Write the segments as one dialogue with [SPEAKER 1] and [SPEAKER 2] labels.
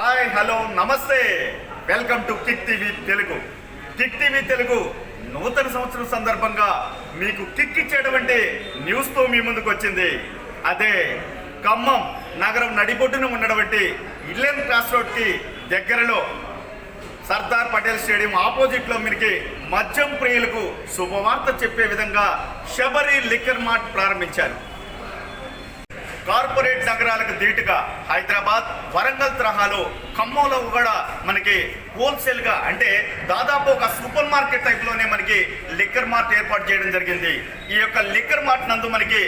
[SPEAKER 1] Hi hello నమస్తే. Welcome to kick TV Telugu. Kick TV Telugu నూతన సంవత్సరం సందర్భంగా మీకు కిక్ ఇచ్చేటువంటి న్యూస్తో మీ ముందుకు వచ్చింది. అదే ఖమ్మం నగరం నడిబొడ్డున ఉన్నటువంటి ఇల్లెన్ క్రాస్ రోడ్కి దగ్గరలో సర్దార్ పటేల్ స్టేడియం ఆపోజిట్లో మీకు మద్యం ప్రియులకు శుభవార్త చెప్పే విధంగా శబరి లిక్కర్ మార్ట్ ప్రారంభించారు. కార్పొరేట్ నగరాలకు ధీటుగా హైదరాబాద్ వరంగల్ తరహాలో ఖమ్మంలో కూడా మనకి హోల్సేల్గా అంటే దాదాపు ఒక సూపర్ మార్కెట్ టైప్లోనే మనకి లిక్కర్ మార్ట్ ఏర్పాటు చేయడం జరిగింది. ఈ యొక్క లిక్కర్ మార్ట్ నందు మనకి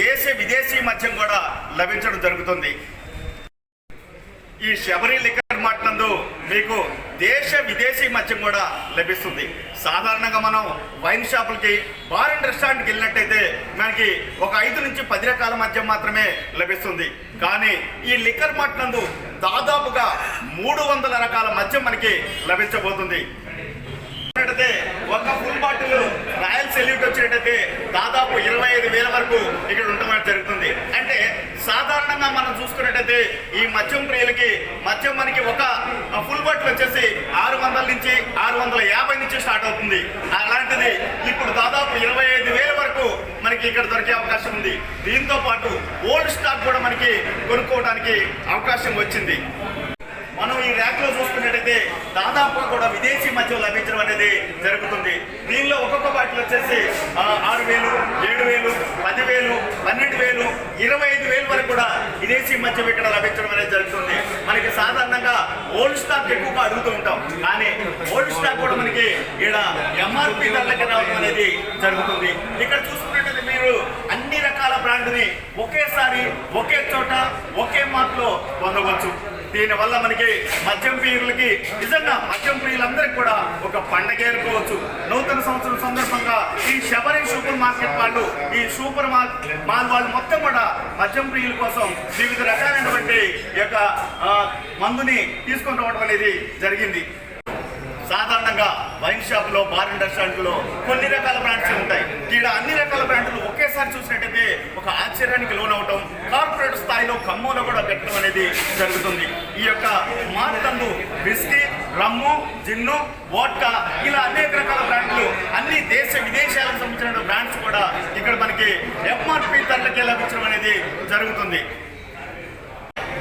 [SPEAKER 1] దేశ విదేశీ మద్యం కూడా లభించడం జరుగుతుంది. ఈ శబరి లిక్కర్ మార్ట్ నందు మీకు దేశ విదేశీ మద్యం కూడా లభిస్తుంది. సాధారణంగా మనం వైన్ షాపులకి బార్ అండ్ రెస్టారెంట్కి వెళ్ళినట్టయితే మనకి ఒక ఐదు నుంచి పది రకాల మద్యం మాత్రమే లభిస్తుంది. కానీ ఈ లిక్కర్ మార్ట్ నందు దాదాపుగా మూడు వందల రకాల మద్యం మనకి లభించబోతుంది. చూసినట్టయితే ఒక ఫుల్ బాటిల్ రాయల్ సెల్యూట్ వచ్చినట్టయితే దాదాపు ఇరవై ఐదు వేల వరకు ఇక్కడ ఉండడం జరుగుతుంది. అంటే సాధారణంగా మనం చూసుకున్నట్టయితే ఈ మద్యం ప్రియులకి మద్యం మనకి ఒక ఫుల్ బాటిల్ వచ్చేసి ఆరు వందల నుంచి ఆరు వందల యాభై నుంచి స్టార్ట్ అవుతుంది. అలాంటిది ఇప్పుడు దాదాపు ఇరవై ఐదు వేల వరకు మనకి ఇక్కడ దొరికే అవకాశం ఉంది. దీంతో పాటు ఓల్డ్ స్టాక్ కూడా మనకి కొనుక్కోవడానికి అవకాశం వచ్చింది. మనం ఈ ర్యాక్లో దాదాపుగా కూడా విదేశీ మద్యం లభించడం అనేది జరుగుతుంది. దీనిలో ఒక్కొక్క బాటిల్ వచ్చేసి ఆరు వేలు ఏడు వేలు పదివేలు పన్నెండు వేలు ఇరవై ఐదు వేలు వరకు కూడా విదేశీ మద్యం ఇక్కడ లభించడం అనేది జరుగుతుంది. మనకి సాధారణంగా ఓల్డ్ స్టాక్ ఎక్కువగా అడుగుతూ ఉంటాం. కానీ ఓల్డ్ స్టాక్ కూడా మనకి ఇక్కడ ఎంఆర్పి ధరలకి రావడం అనేది జరుగుతుంది. ఇక్కడ చూసుకున్నట్లయితే మీరు అన్ని రకాల బ్రాండ్ని ఒకేసారి ఒకే చోట ఒకే మార్ట్లో పొందవచ్చు దీనివల్ల మనకి మద్యం ప్రియులకి నిజంగా మద్యం ప్రియులందరికీ కూడా ఒక పండగ ఏర్పవచ్చు. నూతన సంవత్సరం సందర్భంగా ఈ శబరి సూపర్ మార్కెట్ వాళ్ళు ఈ సూపర్ మాల్ వాళ్ళు మొత్తం కూడా మద్యం ప్రియుల కోసం వివిధ రకాలైనటువంటి యొక్క మందుని తీసుకొని రావడం అనేది జరిగింది. సాధారణంగా వైన్ షాప్లో బార్ అండ్ కొన్ని రకాల బ్రాండ్స్ ఉంటాయి. ఇక్కడ అన్ని రకాల బ్రాండ్లు ఒకేసారి చూసినట్టయితే ఒక ఆశ్చర్యానికి లోనవటం కార్పొరేట్ స్థాయిలో ఖమ్మంలో కూడా పెట్టడం అనేది జరుగుతుంది. ఈ యొక్క మార్కందు బిస్కీ రమ్ము జిన్ను వోడ్కా ఇలా అనేక రకాల బ్రాండ్లు అన్ని దేశ విదేశాలకు సంబంధించిన బ్రాండ్స్ కూడా ఇక్కడ మనకి ఎంఆర్పి ధరలకే లభించడం అనేది జరుగుతుంది.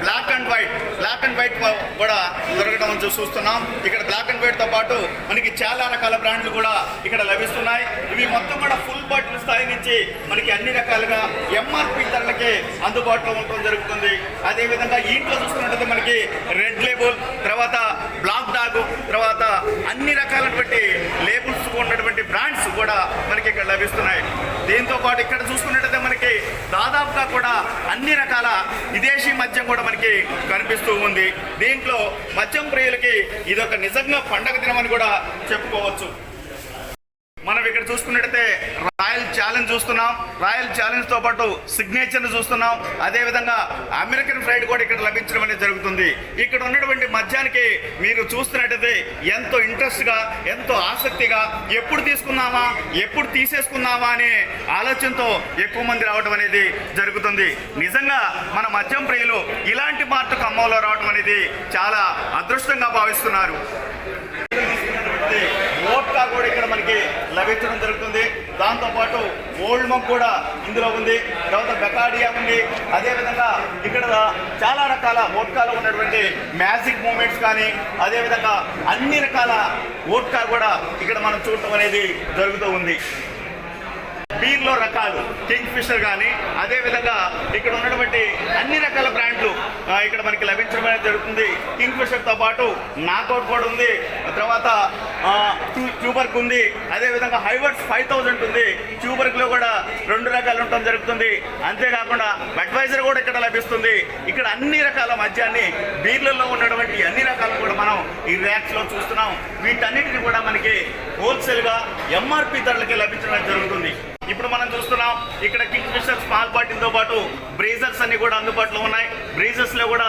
[SPEAKER 1] Black and white black and white కూడా దొరకడం చూస్తున్నాం. ఇక్కడ బ్లాక్ అండ్ వైట్తో పాటు మనకి చాలా రకాల బ్రాండ్లు కూడా ఇక్కడ లభిస్తున్నాయి. ఇవి మొత్తం కూడా ఫుల్ బాటిల్ స్థాయి నుంచి మనకి అన్ని రకాలుగా ఎంఆర్పి ధరలకే అందుబాటులో ఉండడం జరుగుతుంది. అదే విధంగా ఇంట్లో చూసుకున్నట్లయితే మనకి రెడ్ లేబుల్ తర్వాత బ్లాక్ డాగ్ తర్వాత అన్ని రకాలటువంటి లేబుల్స్ ఉన్నటువంటి బ్రాండ్స్ కూడా మనకి ఇక్కడ లభిస్తున్నాయి. దీంతో పాటు ఇక్కడ చూసుకున్నట్టయితే మనకి దాదాపుగా కూడా అన్ని రకాల విదేశీ మద్యం కూడా మనకి కనిపిస్తూ ఉంది. దీంట్లో మద్యం ప్రియులకి ఇది ఒక నిజంగా పండగ దినమని కూడా చెప్పుకోవచ్చు. మనం ఇక్కడ చూసుకున్నట్టయితే రాయల్ ఛాలెంజ్ చూస్తున్నాం. రాయల్ ఛాలెంజ్తో పాటు సిగ్నేచర్ను చూస్తున్నాం. అదేవిధంగా అమెరికన్ ఫ్రైడ్ కూడా ఇక్కడ లభించడం అనేది జరుగుతుంది. ఇక్కడ ఉన్నటువంటి మద్యానికి మీరు చూస్తున్నట్టయితే ఎంతో ఇంట్రెస్ట్గా ఎంతో ఆసక్తిగా ఎప్పుడు తీసుకున్నామా ఎప్పుడు తీసేసుకున్నామా అనే ఆలోచనతో ఎక్కువ మంది రావడం అనేది జరుగుతుంది. నిజంగా మన మద్యం ప్రియులు ఇలాంటి మార్ట్ ఖమ్మంలో రావడం అనేది చాలా అదృష్టంగా భావిస్తున్నారు. వోడ్కా కూడా ఇక్కడ మనకి లభించడం జరుగుతుంది. దాంతోపాటు ఓల్డ్ మగ్ కూడా ఇందులో ఉంది తర్వాత బెకాడియా ఉంది. అదేవిధంగా ఇక్కడ చాలా రకాల ఓట్కాలు ఉన్నటువంటి మ్యాజిక్ మూమెంట్స్ కానీ అదేవిధంగా అన్ని రకాల వోడ్కా కూడా ఇక్కడ మనం చూడటం అనేది జరుగుతూ ఉంది. బీర్లో రకాలు కింగ్ ఫిషర్ కానీ అదేవిధంగా ఇక్కడ ఉన్నటువంటి అన్ని రకాల బ్రాండ్లు ఇక్కడ మనకి లభించడం అనేది జరుగుతుంది. కింగ్ ఫిషర్తో పాటు నాకౌట్ కూడా ఉంది. తర్వాత ట్యూబర్క్ ఉంది అదే విధంగా హైవర్స్ ఫైవ్ థౌజండ్ ఉంది. ట్యూబర్క్లో కూడా రెండు రకాలు ఉండటం జరుగుతుంది. అంతేకాకుండా అడ్వైజర్ కూడా ఇక్కడ లభిస్తుంది. ఇక్కడ అన్ని రకాల మద్యాన్ని బీర్లలో ఉన్నటువంటి అన్ని రకాలు కూడా మనం ఈ ర్యాక్స్లో చూస్తున్నాం. వీటన్నిటిని కూడా మనకి హోల్సేల్గా ఎంఆర్పి ధరలకి లభించడం జరుగుతుంది. ఇప్పుడు మనం చూస్తున్నాం ఇక్కడ కింగ్ ఫిషర్ స్మాల్ బాటిల్తో పాటు బ్రేజర్స్ అన్ని కూడా అందుబాటులో ఉన్నాయి. బ్రేజర్స్లో కూడా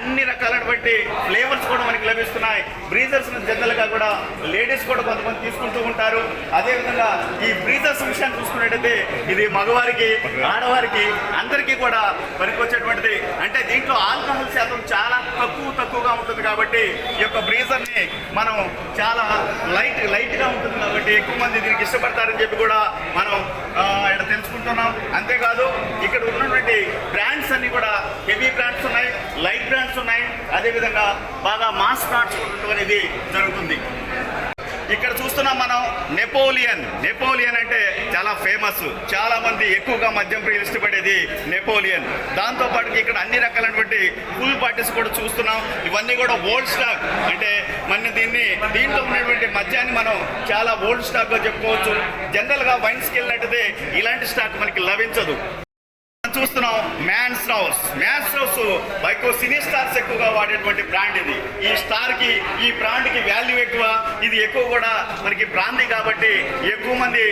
[SPEAKER 1] అన్ని రకాలైనటువంటి ఫ్లేవర్స్ కూడా మనకి లభిస్తున్నాయి. బ్రీజర్స్ జనరల్గా కూడా లేడీస్ కూడా కొంతమంది తీసుకుంటూ ఉంటారు. అదే విధంగా ఈ బ్రీజర్స్ విషయాన్ని చూసుకున్నట్టయితే ఇది మగవారికి ఆడవారికి అందరికీ కూడా పనికొచ్చేటువంటిది. అంటే దీంట్లో ఆల్కహాల్ శాతం చాలా తక్కువ తక్కువగా ఉంటుంది కాబట్టి ఈ యొక్క బ్రీజర్ని మనం చాలా లైట్ లైట్గా ఉంటుంది కాబట్టి ఎక్కువ మంది దీనికి ఇష్టపడతారని చెప్పి కూడా మనం ఇక్కడ తెలుసుకుంటున్నాం. అంతేకాదు ఇక్కడ ఉన్నటువంటి బ్రాండ్స్ అన్ని కూడా హెవీ బ్రాండ్స్ బ్రాండ్స్ ఉన్నాయి. అదేవిధంగా బాగా మాస్ బ్రాండ్స్ అనేది జరుగుతుంది. ఇక్కడ చూస్తున్నాం మనం నెపోలియన్. నెపోలియన్ అంటే చాలా ఫేమస్. చాలా మంది ఎక్కువగా మద్యం ప్రియులు ఇష్టపడేది నెపోలియన్. దాంతోపాటు ఇక్కడ అన్ని రకాలైనటువంటి ఫుల్ పార్టీస్ కూడా చూస్తున్నాం. ఇవన్నీ కూడా ఓల్డ్ స్టాక్. అంటే మన దీన్ని దీంట్లో ఉన్నటువంటి మద్యాన్ని మనం చాలా ఓల్డ్ స్టాక్గా చెప్పుకోవచ్చు. జనరల్గా వైన్స్కి వెళ్ళినట్టు ఇలాంటి స్టాక్ మనకి లభించదు. చూస్తున్నాం man's house. Man's house bike cine stars ఎక్కువగా వాడేటువంటి బ్రాండ్ ఇది. ఈ స్టార్కి ఈ బ్రాండ్కి వాల్యూ ఎక్కువ. ఇది ఎక్కువ కూడా మనకి బ్రాంది కాబట్టి ఎక్కువ మంది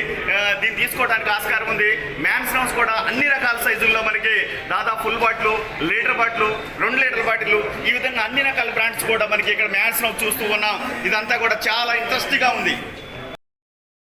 [SPEAKER 1] దీన్ని తీసుకోవడానికి ఆస్కారం ఉంది. మ్యాన్స్ హౌస్ కూడా అన్ని రకాల సైజుల్లో మనకి దాదాపు ఫుల్ బాటిల్ లీటర్ బాటిల్ రెండు లీటర్ బాటిల్ ఈ విధంగా అన్ని రకాల బ్రాండ్స్ కూడా మనకి ఇక్కడ మ్యాన్స్ హౌస్ చూస్తూ ఉన్నాం. ఇదంతా కూడా చాలా ఇంట్రెస్టింగ్గా ఉంది.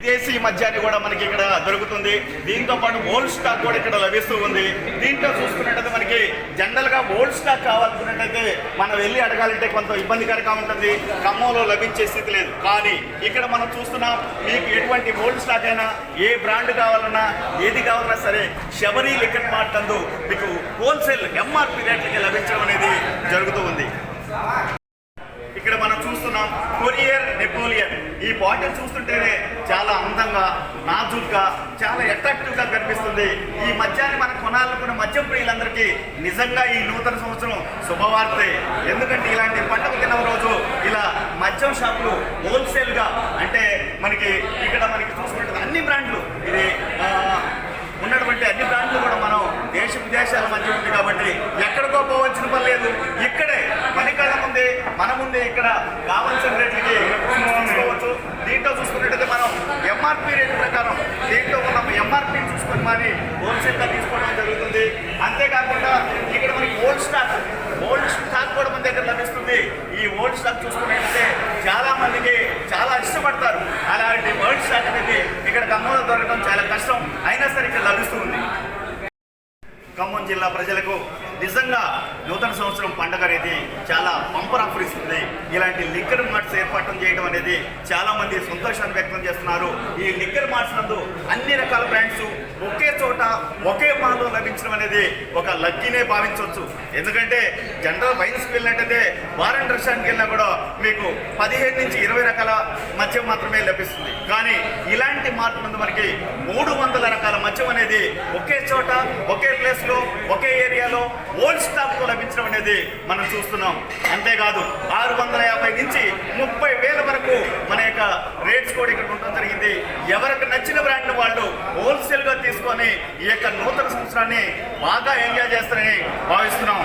[SPEAKER 1] విదేశీ మద్యాన్ని కూడా మనకి ఇక్కడ దొరుకుతుంది. దీంతో పాటు ఓల్డ్ స్టాక్ కూడా ఇక్కడ లభిస్తూ ఉంది. దీంట్లో చూసుకున్నట్టయితే మనకి జనరల్గా ఓల్డ్ స్టాక్ కావాలనుకున్నట్టయితే మనం వెళ్ళి అడగాలంటే కొంత ఇబ్బందికరంగా ఉంటుంది. ఖమ్మంలో లభించే స్థితి లేదు. కానీ ఇక్కడ మనం చూస్తున్నాం మీకు ఎటువంటి ఓల్డ్ స్టాక్ అయినా ఏ బ్రాండ్ కావాలన్నా ఏది కావాలన్నా సరే శబరి లిక్కర్ మార్ట్ నందు మీకు హోల్సేల్ ఎంఆర్పి రేట్లకి లభించడం అనేది జరుగుతూ ఉంది. ఇక్కడ మనం చూస్తున్నాం కొరియర్ నెపోలియన్ ఈ బాటిల్ చూస్తుంటేనే చాలా అందంగా నాజుగ్గా చాలా అట్రాక్టివ్గా కనిపిస్తుంది. ఈ మద్యాన్ని మనం కొనాలనుకున్న మద్యం ప్రియులందరికీ నిజంగా ఈ నూతన సంవత్సరం శుభవార్తే. ఎందుకంటే ఇలాంటి పండుగ దినం రోజు ఇలా మద్యం షాపులు హోల్సేల్గా అంటే మనకి ఇక్కడ మనకి చూసుకుంటే అన్ని బ్రాండ్లు ఇది ఉన్నటువంటి అన్ని బ్రాండ్లు కూడా మనం దేశ విదేశాల మధ్య ఉంది కాబట్టి ఎక్కడికో పోవలసిన పని లేదు ఇక్కడే మణికళ్ళ ముందే మన ముందే ఇక్కడ కావాల్సిన రేట్లకి తీసుకోవచ్చు దీంట్లో చూసుకున్నట్టయితే మనం ఎంఆర్పి రేట్ ప్రకారం దీంట్లో మనం ఎంఆర్పి చూసుకొని మరి హోల్సేల్గా తీసుకోవడం జరుగుతుంది అంతేకాకుండా ఇక్కడ మనకి ఓల్డ్ స్టాక్ ఓల్డ్ స్టాక్ కూడా మన దగ్గర లభిస్తుంది గోల్డ్ స్టాక్ చూసుకుంటే చాలా మందికి చాలా ఇష్టపడతారు. అలాంటి గోల్డ్ స్టాక్ అనేది ఇక్కడ ఖమ్మంలో దొరకడం చాలా కష్టం. అయినా సరే ఇక్కడ లభిస్తుంది ఖమ్మం జిల్లా ప్రజలకు నిజంగా నూతన సంవత్సరం పండుగ అనేది చాలా పంపర్ ఆఫర్ ఇస్తుంది. ఇలాంటి లిక్కర్ మార్ట్స్ ఏర్పాటు చేయడం అనేది చాలా మంది సంతోషాన్ని వ్యక్తం చేస్తున్నారు. ఈ లిక్కర్ మార్ట్స్ నందు అన్ని రకాల బ్రాండ్స్ ఒకే చోట ఒకే మాల్లో లభించడం అనేది ఒక లక్కీనే భావించవచ్చు. ఎందుకంటే జనరల్ వైన్స్ వెళ్ళినట్టయితే వారెంట్ రెస్టారెంట్కి వెళ్ళినా కూడా మీకు పదిహేను నుంచి ఇరవై రకాల మద్యం మాత్రమే లభిస్తుంది. కానీ ఇలాంటి మార్ట్ నందు మనకి మూడు వందల రకాల మద్యం అనేది ఒకే చోట ఒకే ప్లేస్లో ఒకే ఏరియాలో ఓల్డ్ స్టాక్తో లభించడం అనేది మనం చూస్తున్నాం. అంతేకాదు ఆరు వందల యాభై నుంచి ముప్పై వేల వరకు మన యొక్క రేట్స్ కూడా ఇక్కడ ఉండడం జరిగింది. ఎవరికి నచ్చిన బ్రాండ్ వాళ్ళు హోల్సేల్గా తీసుకొని ఈ యొక్క నూతన సంవత్సరాన్ని బాగా ఎంజాయ్ చేస్తారని భావిస్తున్నాం.